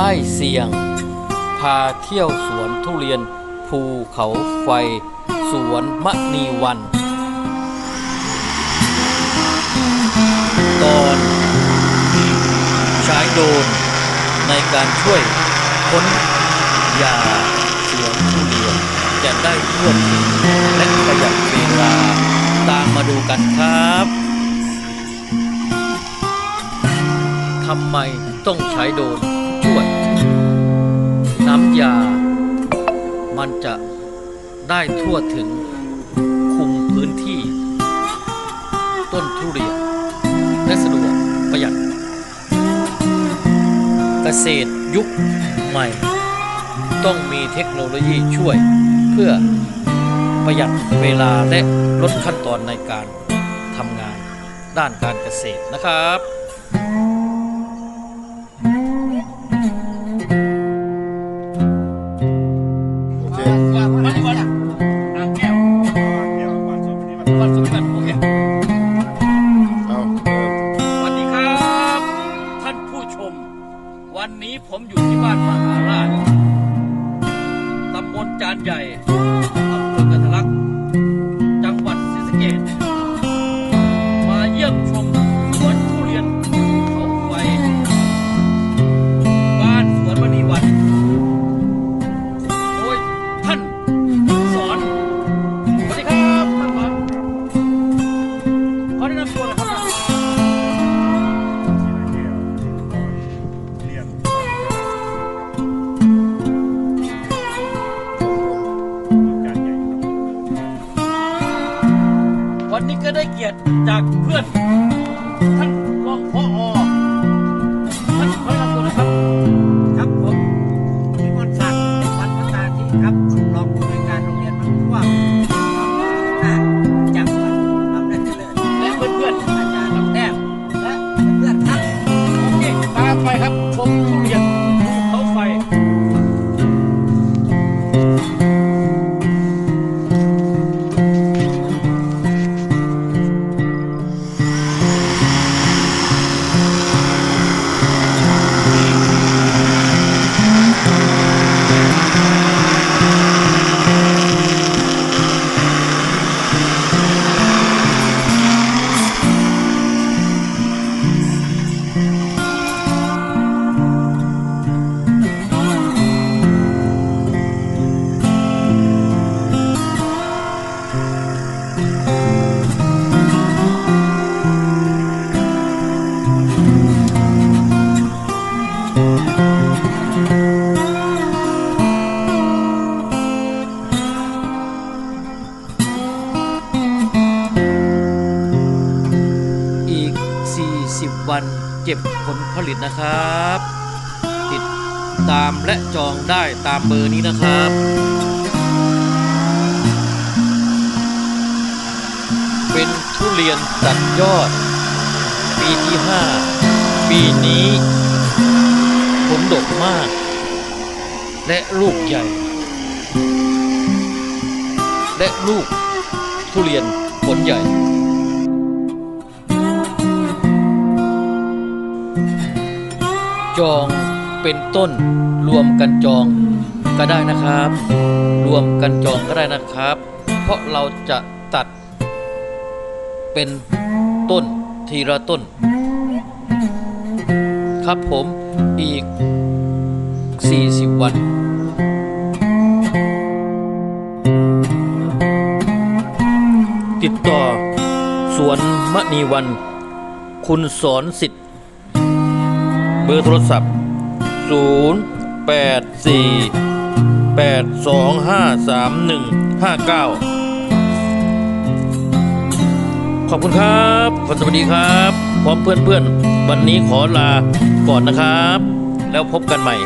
อ้เสียง พาเที่ยวสวนทุเรียนภูเขาไฟ สวนมะนีวัน ตอน ใช้โดรนในการช่วยค้นยาสวนทุเรียนจะได้ทั่วถึงและประหยัดเวลาตามมาดูกันครับทำไมต้องใช้โดรน ช่วย น้ำยา มันจะได้ทั่วถึงคุมพื้นที่ ต้นทุเรียนและสะดวกประหยัด เกษตรยุคใหม่ ต้องมีเทคโนโลยีช่วยเพื่อประหยัดเวลาและลดขั้นตอนในการทำงานด้านการเกษตรนะครับ วันนี้ผมอยู่ที่บ้านมหาราชตำบลจานใหญ่อำเภอกันทลัก จังหวัดศรีสะเกษมาเยี่ยมชมสวนทุเรียนเขาไฟบ้านสวนมณีวันโดยท่านสอนสวัสดีครับท่านสอนขอแนะนำตัวน่อยครับ กียรติจากเพื่อนท่านรองพอท่านขอแนะนำตัวนะครับ ครับผมพิมลศักดิ์วันพัฒนาที่ครับรองผู้อำนวยการโรงเรียนมัธยมนาจังหวัดอำนาจเจริญและเพื่อนอาจารย์น้องแต้มและเพื่อนครับโอเคตามไปครับชมทุเรียนภูเขาไฟ วันเก็บผลผลิตนะครับ ติดตามและจองได้ตามเบอร์นี้นะครับเป็นทุเรียนตัดยอด ปีที่ 5 ปีนี้ ผลดกมาก และลูกใหญ่ และลูกทุเรียนผลใหญ่ จองเป็นต้นรวมกันจองก็ได้นะครับ รวมกันจองก็ได้นะครับ เพราะเราจะตัดเป็นต้นทีละต้น ครับผมอีก 40 วันติดต่อ สวนมณีวัน คุณสอนสิทธิ บอร์โทรศัพท์ 0 8 4 8 2 5 3 1 5 9 ขอบคุณครับสวัสดีครับ พร้อมเพื่อนๆ วันนี้ขอลาก่อนนะครับ แล้วพบกันใหม่